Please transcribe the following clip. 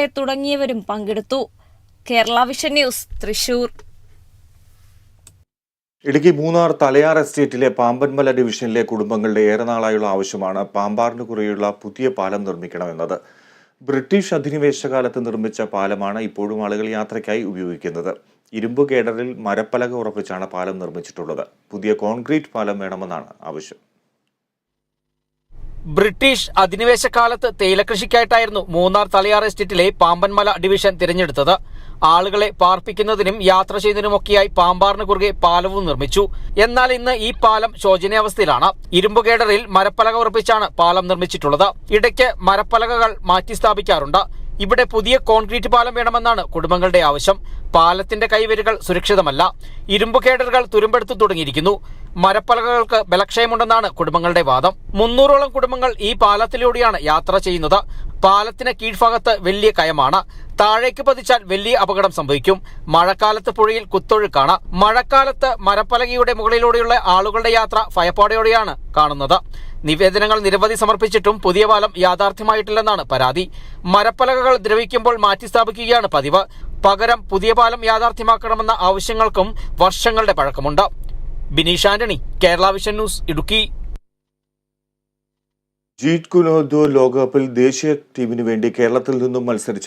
A തുടങ്ങിയവരും പങ്കെടുത്തു. Kerala vision news Thrissur. Idukki Munnar Thalayar എസ്റ്റേറ്റിലെ പാമ്പൻമല ഡിവിഷനിലെ കുടുംബങ്ങളുടെ ഏറെ നാളായുള്ള ആവശ്യമാണ് പാമ്പാറിന് കുറിയുള്ള പുതിയ പാലം നിർമ്മിക്കണമെന്നത്. ബ്രിട്ടീഷ് അധിനിവേശ കാലത്ത് നിർമ്മിച്ച പാലമാണ് ഇപ്പോഴും ആളുകൾ യാത്രയ്ക്കായി ഉപയോഗിക്കുന്നത്. ഇരുമ്പ് കേഡറിൽ മരപ്പലക ഉറപ്പിച്ചാണ് പാലം നിർമ്മിച്ചിട്ടുള്ളത്. പുതിയ കോൺക്രീറ്റ് പാലം വേണമെന്നാണ് ആവശ്യം. ബ്രിട്ടീഷ് അധിനിവേശ കാലത്ത് തേയിലകൃഷിക്കായിട്ടായിരുന്നു മൂന്നാർ തലയാർ എസ്റ്റേറ്റിലെ പാമ്പൻമല ഡിവിഷൻ തിരഞ്ഞെടുത്തത്. ആളുകളെ പാർപ്പിക്കുന്നതിനും യാത്ര ചെയ്യുന്നതിനുമൊക്കെയായി പാമ്പാറിന് കുറുകെ പാലവും നിർമ്മിച്ചു. എന്നാൽ ഇന്ന് ഈ പാലം ശോചനീയാവസ്ഥയിലാണ്. ഇരുമ്പുകേടറിൽ മരപ്പലക ഉറപ്പിച്ചാണ് പാലം നിർമ്മിച്ചിട്ടുള്ളത്. ഇടയ്ക്ക് മരപ്പലകകൾ മാറ്റി സ്ഥാപിക്കാറുണ്ട് ഇവിടെ പുതിയ കോൺക്രീറ്റ് പാലം വേണമെന്നാണ് കുടുംബങ്ങളുടെ ആവശ്യം. പാലത്തിന്റെ കൈവരികൾ സുരക്ഷിതമല്ല. ഇരുമ്പ് കേഡറുകൾ തുരുമ്പെടുത്തു തുടങ്ങിയിരിക്കുന്നു. മരപ്പലകൾക്ക് ബലക്ഷയമുണ്ടെന്നാണ് കുടുംബങ്ങളുടെ വാദം. മുന്നൂറോളം കുടുംബങ്ങൾ ഈ പാലത്തിലൂടെയാണ് യാത്ര ചെയ്യുന്നത്. പാലത്തിന് കീഴ്ഭാഗത്ത് വലിയ കയമാണ്. താഴേക്ക് പതിച്ചാൽ വലിയ അപകടം സംഭവിക്കും. മഴക്കാലത്ത് പുഴയിൽ കുത്തൊഴുക്കാണ്. മഴക്കാലത്ത് മരപ്പലകയുടെ മുകളിലൂടെയുള്ള ആളുകളുടെ യാത്ര ഭയപ്പാടോടെയാണ് കാണുന്നത്. നിവേദനങ്ങൾ നിരവധി സമർപ്പിച്ചിട്ടും പുതിയ പാലം യാഥാർത്ഥ്യമായിട്ടില്ലെന്നാണ് പരാതി. മരപ്പലകകൾ ദ്രവിക്കുമ്പോൾ മാറ്റിസ്ഥാപിക്കുകയാണ് പതിവ്. പകരം പുതിയ പാലം യാഥാർത്ഥ്യമാക്കണമെന്ന ആവശ്യങ്ങൾക്കും വർഷങ്ങളുടെ പഴക്കമുണ്ട്. Bineesh Antony Kerala vision news Idukki. Jeet Kune Do ലോകകപ്പിൽ ദേശീയ ടീമിന് വേണ്ടി കേരളത്തിൽ നിന്നും മത്സരിച്ച